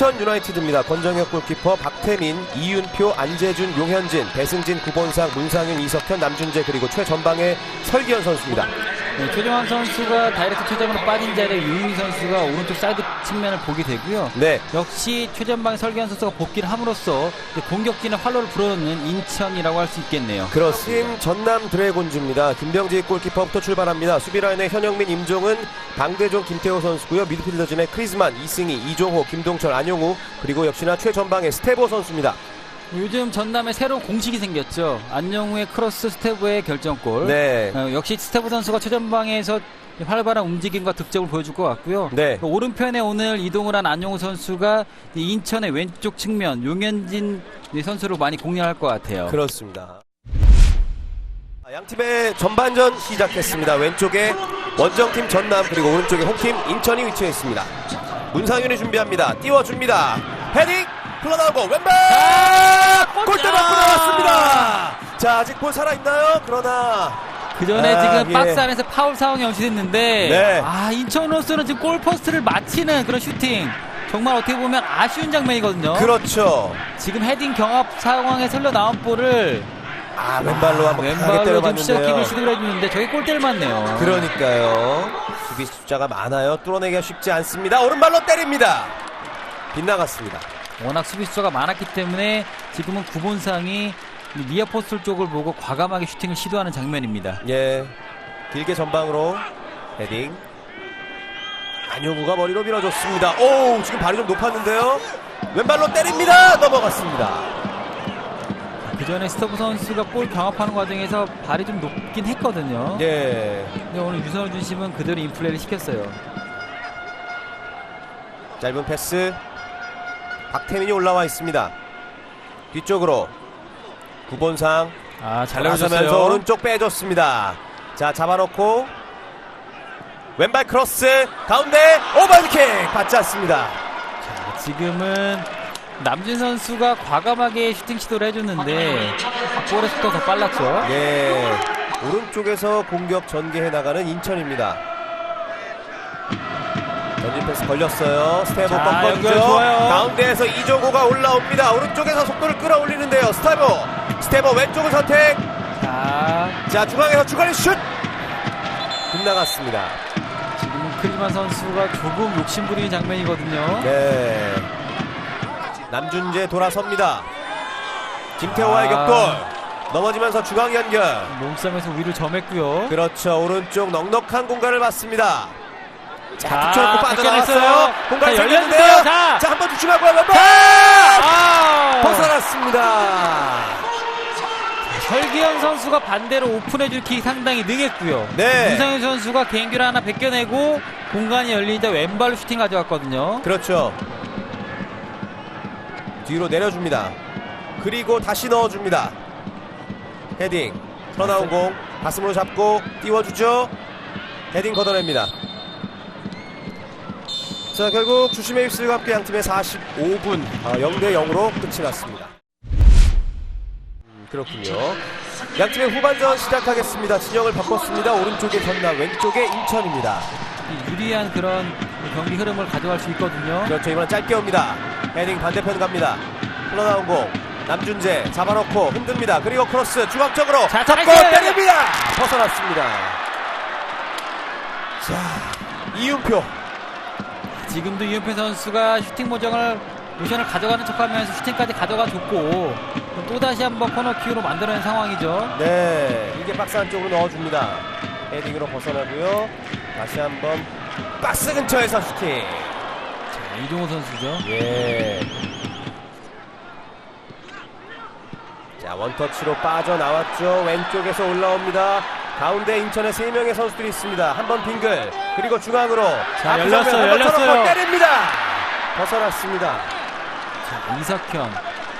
인천 유나이티드입니다. 권정혁 골키퍼, 박태민, 이윤표, 안재준, 용현진, 배승진, 구본상, 문상윤, 이석현, 남준재 그리고 최전방의 설기현 선수입니다. 네, 최정환 선수가 다이렉트 최전방으로 빠진 자리에 유인희 선수가 오른쪽 사이드 측면을 보게 되고요. 네, 역시 최전방에 설기현 선수가 복귀를 함으로써 공격진의 활로를 불어넣는 인천이라고 할 수 있겠네요. 그렇습니다. 팀 전남 드래곤즈입니다. 김병지 골키퍼부터 출발합니다. 수비라인의 현영민, 임종은, 방대종, 김태호 선수고요. 미드필더진의 크리즈만, 이승희, 이종호, 김동철, 안용우 그리고 역시나 최전방의 스테보 선수입니다. 요즘 전남에 새로운 공식이 생겼죠. 안영우의 크로스 스테브의 결정골. 네, 어, 역시 스테브 선수가 최전방에서 활발한 움직임과 득점을 보여줄 것 같고요. 네. 그 오른편에 오늘 이동을 한 안용우 선수가 이 인천의 왼쪽 측면 용현진 선수를 많이 공략할 것 같아요. 그렇습니다. 양 팀의 전반전 시작했습니다. 왼쪽에 원정팀 전남 그리고 오른쪽에 홈팀 인천이 위치해 있습니다. 문상윤이 준비합니다. 띄워줍니다. 헤딩 흘러나오고 왼발 골대 맞고 나왔습니다. 자 아직 볼 살아 있나요? 그러나 그 전에 아, 지금 예. 박스 안에서 파울 상황이 연출됐는데 네. 아 인천으로서는 지금 골포스트를 맞히는 그런 슈팅 정말 어떻게 보면 아쉬운 장면이거든요. 그렇죠. 지금 헤딩 경합 상황에 흘러 나온 볼을 아 왼발로 한번 왼발로 좀 시작킥을 때려봤는데요. 시도를 해주는데 저게 골대를 맞네요. 그러니까요. 수비 숫자가 많아요. 뚫어내기가 쉽지 않습니다. 오른발로 때립니다. 빗나갔습니다. 워낙 수비 수가 많았기 때문에 지금은 구본상이 니어포스트 쪽을 보고 과감하게 슈팅을 시도하는 장면입니다. 예. 길게 전방으로 헤딩. 안용우가 머리로 밀어줬습니다. 오, 지금 발이 좀 높았는데요. 왼발로 때립니다. 넘어갔습니다. 그 전에 스토브 선수가 볼 경합하는 과정에서 발이 좀 높긴 했거든요. 예. 근데 오늘 유선호 준심은 그대로 인플레이를 시켰어요. 짧은 패스. 박태민이 올라와 있습니다. 뒤쪽으로 구본상 아, 잘 내려줬어요. 오른쪽 빼줬습니다. 자, 잡아놓고 왼발 크로스 가운데 오버헤드킥 받지 않습니다. 지금은 남진 선수가 과감하게 슈팅 시도를 해줬는데 볼의 속도가 더 빨랐죠. 예. 오른쪽에서 공격 전개해 나가는 인천입니다. 전진 패스 걸렸어요. 스테보 자. 연결 좋아요. 가운데에서 이종호가 올라옵니다. 오른쪽에서 속도를 끌어올리는데요. 스테보. 스테보 왼쪽을 선택. 자, 자, 중앙에서 중거리 슛. 빗나갔습니다. 지금은 크리만 선수가 조금 욕심부리는 장면이거든요. 네. 남준재 돌아섭니다. 김태호와의 아. 격돌. 넘어지면서 중앙 연결. 몸싸움에서 위를 점했고요. 그렇죠. 오른쪽 넉넉한 공간을 받습니다. 자, 자, 붙여놓고 빠져나왔어요. 뺏겨냈어요. 공간 자, 열렸는데요. 자. 자, 한번 주춤하고 왼발 아! 벗어났습니다. 설기현 선수가 반대로 오픈해줄 킥 상당히 능했고요. 네. 문상현 선수가 개인기를 하나 벗겨내고 공간이 열리자 왼발로 슈팅 가져왔거든요. 그렇죠. 뒤로 내려줍니다. 그리고 다시 넣어줍니다. 헤딩. 턴아웃 공. 가슴으로 잡고 띄워주죠. 헤딩 걷어냅니다. 자, 결국 주심의 휩쓸과 함께 양 팀의 45분 0대 0으로 끝이 났습니다. 음, 그렇군요. 양 팀의 후반전 시작하겠습니다. 진영을 바꿨습니다. 오른쪽에 전남, 왼쪽에 인천입니다. 유리한 그런 경기 흐름을 가져갈 수 있거든요. 그렇죠 이번엔 짧게 옵니다 헤딩 반대편 갑니다 흘러나온 공 남준재 잡아놓고 흔듭니다 그리고 크로스 중앙쪽으로 자, 잡고! 때립니다 벗어났습니다 자 이윤표 지금도 이은표 선수가 슈팅 모정을 모션을 가져가는 척하면서 슈팅까지 가져가 줬고 또 다시 한번 코너 킥으로 만들어낸 상황이죠. 네 이게 박스 안쪽으로 넣어줍니다 헤딩으로 벗어나고요 다시 한번 박스 근처에서 슈팅 자, 이종호 선수죠. 예. 자, 원터치로 빠져나왔죠. 왼쪽에서 올라옵니다. 가운데 인천에 세 명의 선수들이 있습니다. 한 번 빙글, 그리고 중앙으로. 자, 열렸어요, 열렸어요. 때립니다. 벗어났습니다. 자, 이석현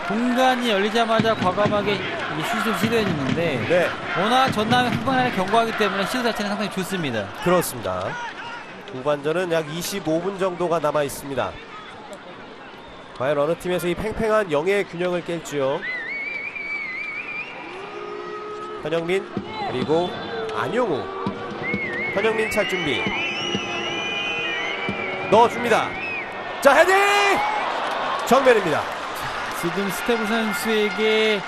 공간이 열리자마자 과감하게 이게 슛을 시도해 주는데 네, 워낙 전남이 후반에 경고하기 때문에 시도 자체는 상당히 좋습니다. 그렇습니다. 후반전은 약 25분 정도가 남아 있습니다. 과연 어느 팀에서 이 팽팽한 영의 균형을 깰지요. 현영민 그리고 안용우 현영민 찰 준비 넣어줍니다 자 헤딩 정면입니다. 지금 스테브 선수에게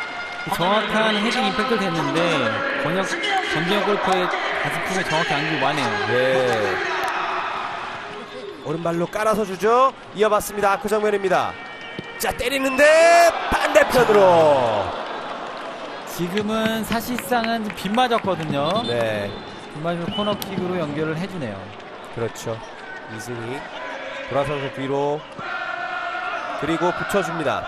정확한 헤딩 임팩트를 됐는데 권혁 전지현 골퍼의 가슴품에 정확히 안기고 마네요. 네. 오른발로 깔아서 주죠. 이어봤습니다. 아크 정면입니다. 자 때리는데 반대편으로. 지금은 사실상은 빗 맞았거든요. 네. 빗 맞으면 코너킥으로 연결을 해주네요. 그렇죠. 이승희 돌아서서 뒤로 그리고 붙여줍니다.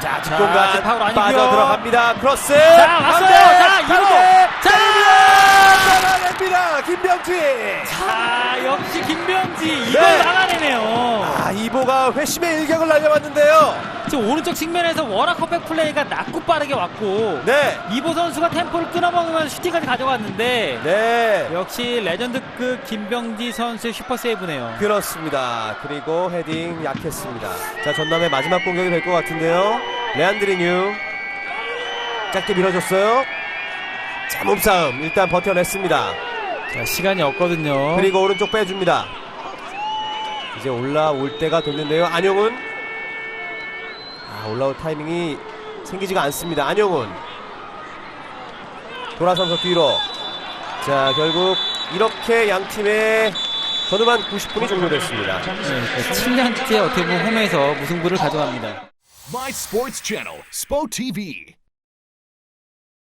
자, 자, 뒷공간 파울 아니고요. 빠져 들어갑니다. 크로스. 자, 왔어요. 자, 이거. 자! 막아냅니다. 김병지. 자, 역시 김병지 이걸 네. 막아내네요. 아, 이보가 회심의 일격을 날려봤는데요. 지금 오른쪽 측면에서 워낙 컵백 플레이가 낮고 빠르게 왔고 네. 이보 선수가 템포를 끊어먹으면서 슈팅까지 가져갔는데 네. 역시 레전드급 김병지 선수의 슈퍼 세이브네요. 그렇습니다. 그리고 헤딩 약했습니다. 자, 전남의 마지막 공격이 될 것 같은데요. 레안드리뉴. 짧게 밀어줬어요. 자, 몸싸움. 일단 버텨냈습니다. 자, 시간이 없거든요. 그리고 오른쪽 빼줍니다. 이제 올라올 때가 됐는데요. 안용훈. 아, 올라올 타이밍이 생기지가 않습니다. 안용훈. 돌아서서 뒤로. 자, 결국 이렇게 양 팀의 전후반 90분이 종료됐습니다. 네, 7년째 어떻게 보면 홈에서 무승부를 가져갑니다. My Sports Channel, SPO TV.